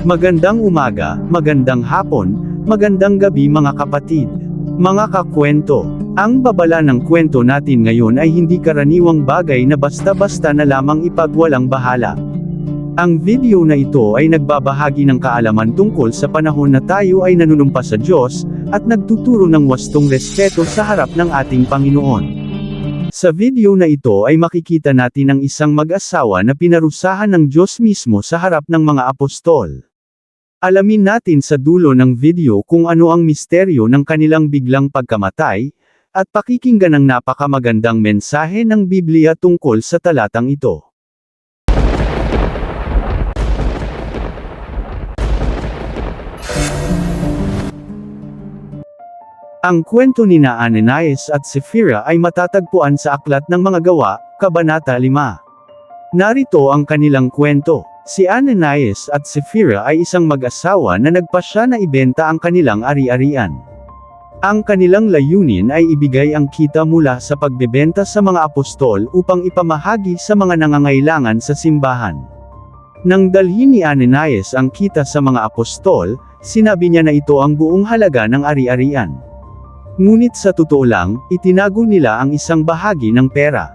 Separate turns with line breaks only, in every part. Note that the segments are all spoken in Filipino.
Magandang umaga, magandang hapon, magandang gabi mga kapatid. Mga kakwento. Ang babala ng kwento natin ngayon ay hindi karaniwang bagay na basta-basta na lamang ipagwalang bahala. Ang video na ito ay nagbabahagi ng kaalaman tungkol sa panahon na tayo ay nanunumpa sa Diyos, at nagtuturo ng wastong respeto sa harap ng ating Panginoon. Sa video na ito ay makikita natin ang isang mag-asawa na pinarusahan ng Diyos mismo sa harap ng mga apostol. Alamin natin sa dulo ng video kung ano ang misteryo ng kanilang biglang pagkamatay, at pakikinggan ang napakamagandang mensahe ng Biblia tungkol sa talatang ito. Ang kwento ni na Ananias at Sapphira ay matatagpuan sa Aklat ng Mga Gawa, Kabanata 5. Narito ang kanilang kwento. Si Ananias at Sapphira ay isang mag-asawa na nagpasya na ibenta ang kanilang ari-arian. Ang kanilang layunin ay ibigay ang kita mula sa pagbebenta sa mga apostol upang ipamahagi sa mga nangangailangan sa simbahan. Nang dalhin ni Ananias ang kita sa mga apostol, sinabi niya na ito ang buong halaga ng ari-arian. Ngunit sa totoo lang, itinago nila ang isang bahagi ng pera.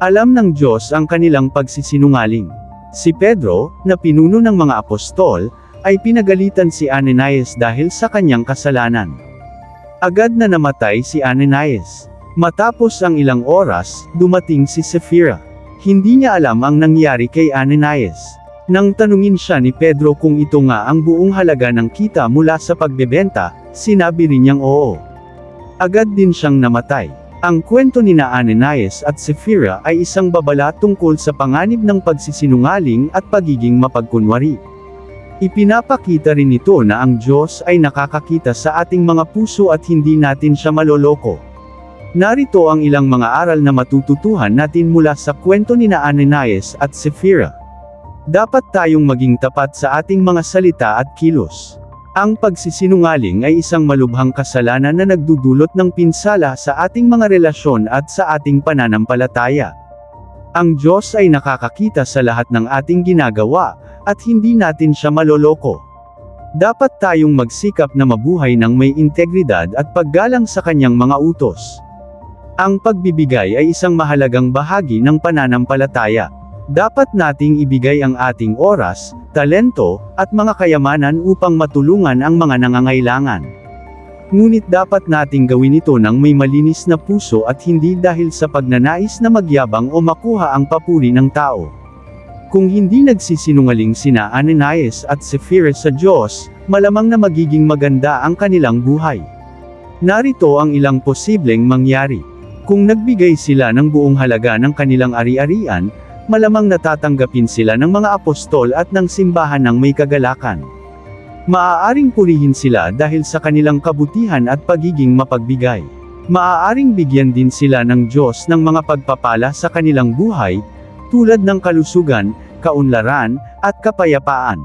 Alam ng Diyos ang kanilang pagsisinungaling. Si Pedro, na pinuno ng mga apostol, ay pinagalitan si Ananias dahil sa kanyang kasalanan. Agad na namatay si Ananias. Matapos ang ilang oras, dumating si Sapphira. Hindi niya alam ang nangyari kay Ananias. Nang tanungin siya ni Pedro kung ito nga ang buong halaga ng kita mula sa pagbebenta, sinabi rin niyang oo. Agad din siyang namatay. Ang kwento ni na Ananias at Sapphira ay isang babala tungkol sa panganib ng pagsisinungaling at pagiging mapagkunwari. Ipinapakita rin ito na ang Diyos ay nakakakita sa ating mga puso at hindi natin siya maloloko. Narito ang ilang mga aral na matututuhan natin mula sa kwento ni na Ananias at Sapphira. Dapat tayong maging tapat sa ating mga salita at kilos. Ang pagsisinungaling ay isang malubhang kasalanan na nagdudulot ng pinsala sa ating mga relasyon at sa ating pananampalataya. Ang Diyos ay nakakakita sa lahat ng ating ginagawa, at hindi natin siya maloloko. Dapat tayong magsikap na mabuhay ng may integridad at paggalang sa kanyang mga utos. Ang pagbibigay ay isang mahalagang bahagi ng pananampalataya. Dapat nating ibigay ang ating oras, talento, at mga kayamanan upang matulungan ang mga nangangailangan. Ngunit dapat nating gawin ito ng may malinis na puso at hindi dahil sa pagnanais na magyabang o makuha ang papuri ng tao. Kung hindi nagsisinungaling sina Ananias at Sapphira sa Diyos, malamang na magiging maganda ang kanilang buhay. Narito ang ilang posibleng mangyari. Kung nagbigay sila ng buong halaga ng kanilang ari-arian, malamang natatanggapin sila ng mga apostol at ng simbahan ng may kagalakan. Maaaring purihin sila dahil sa kanilang kabutihan at pagiging mapagbigay. Maaaring bigyan din sila ng Diyos ng mga pagpapala sa kanilang buhay, tulad ng kalusugan, kaunlaran, at kapayapaan.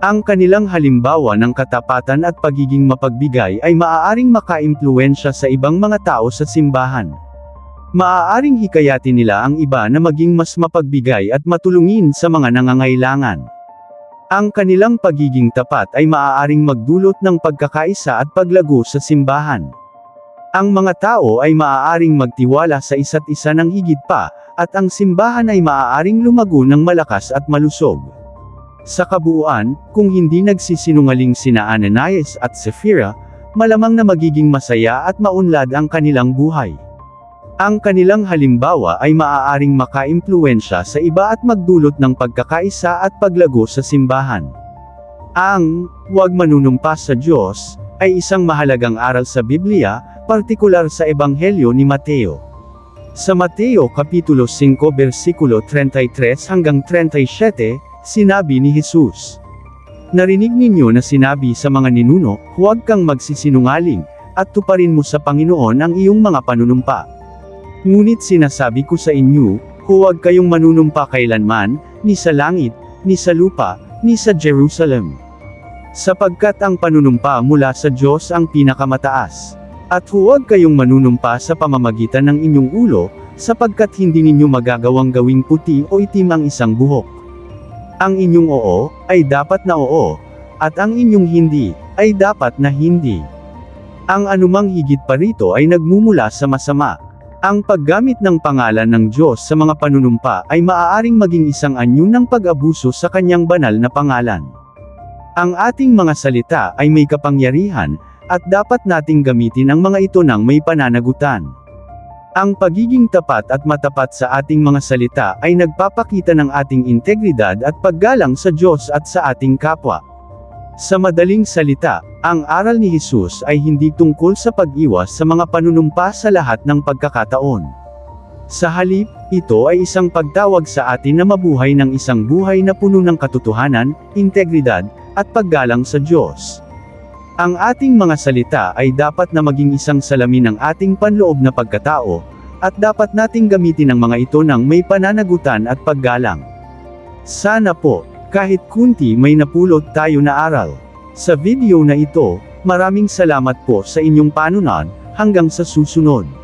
Ang kanilang halimbawa ng katapatan at pagiging mapagbigay ay maaaring makaimpluwensya sa ibang mga tao sa simbahan. Maaaring hikayatin nila ang iba na maging mas mapagbigay at matulungin sa mga nangangailangan. Ang kanilang pagiging tapat ay maaaring magdulot ng pagkakaisa at paglago sa simbahan. Ang mga tao ay maaaring magtiwala sa isa't isa ng higit pa, at ang simbahan ay maaaring lumago ng malakas at malusog. Sa kabuuan, kung hindi nagsisinungaling sina Ananias at Sapphira, malamang na magiging masaya at maunlad ang kanilang buhay. Ang kanilang halimbawa ay maaaring makaimpluwensya sa iba at magdulot ng pagkakaisa at paglago sa simbahan. Ang, huwag manunumpa sa Diyos, ay isang mahalagang aral sa Biblia, partikular sa Ebanghelyo ni Mateo. Sa Mateo Kapitulo 5 versikulo 33 hanggang 37, sinabi ni Jesus. Narinig ninyo na sinabi sa mga ninuno, huwag kang magsisinungaling, at tuparin mo sa Panginoon ang iyong mga panunumpa. Ngunit sinasabi ko sa inyo, huwag kayong manunumpa kailanman, ni sa langit, ni sa lupa, ni sa Jerusalem. Sapagkat ang panunumpa mula sa Diyos ang pinakamataas. At huwag kayong manunumpa sa pamamagitan ng inyong ulo, sapagkat hindi ninyo magagawang gawing puti o itim ang isang buhok. Ang inyong oo, ay dapat na oo, at ang inyong hindi, ay dapat na hindi. Ang anumang higit pa rito ay nagmumula sa masama. Ang paggamit ng pangalan ng Diyos sa mga panunumpa ay maaaring maging isang anyo ng pag-abuso sa kanyang banal na pangalan. Ang ating mga salita ay may kapangyarihan, at dapat nating gamitin ang mga ito ng may pananagutan. Ang pagiging tapat at matapat sa ating mga salita ay nagpapakita ng ating integridad at paggalang sa Diyos at sa ating kapwa. Sa madaling salita, ang aral ni Jesus ay hindi tungkol sa pag-iwas sa mga panunumpa sa lahat ng pagkakataon. Sa halip, ito ay isang pagtawag sa atin na mabuhay ng isang buhay na puno ng katotohanan, integridad, at paggalang sa Diyos. Ang ating mga salita ay dapat na maging isang salamin ng ating panloob na pagkatao, at dapat nating gamitin ang mga ito ng may pananagutan at paggalang. Sana po, kahit kunti may napulot tayo na aral. Sa video na ito, maraming salamat po sa inyong panunan, hanggang sa susunod.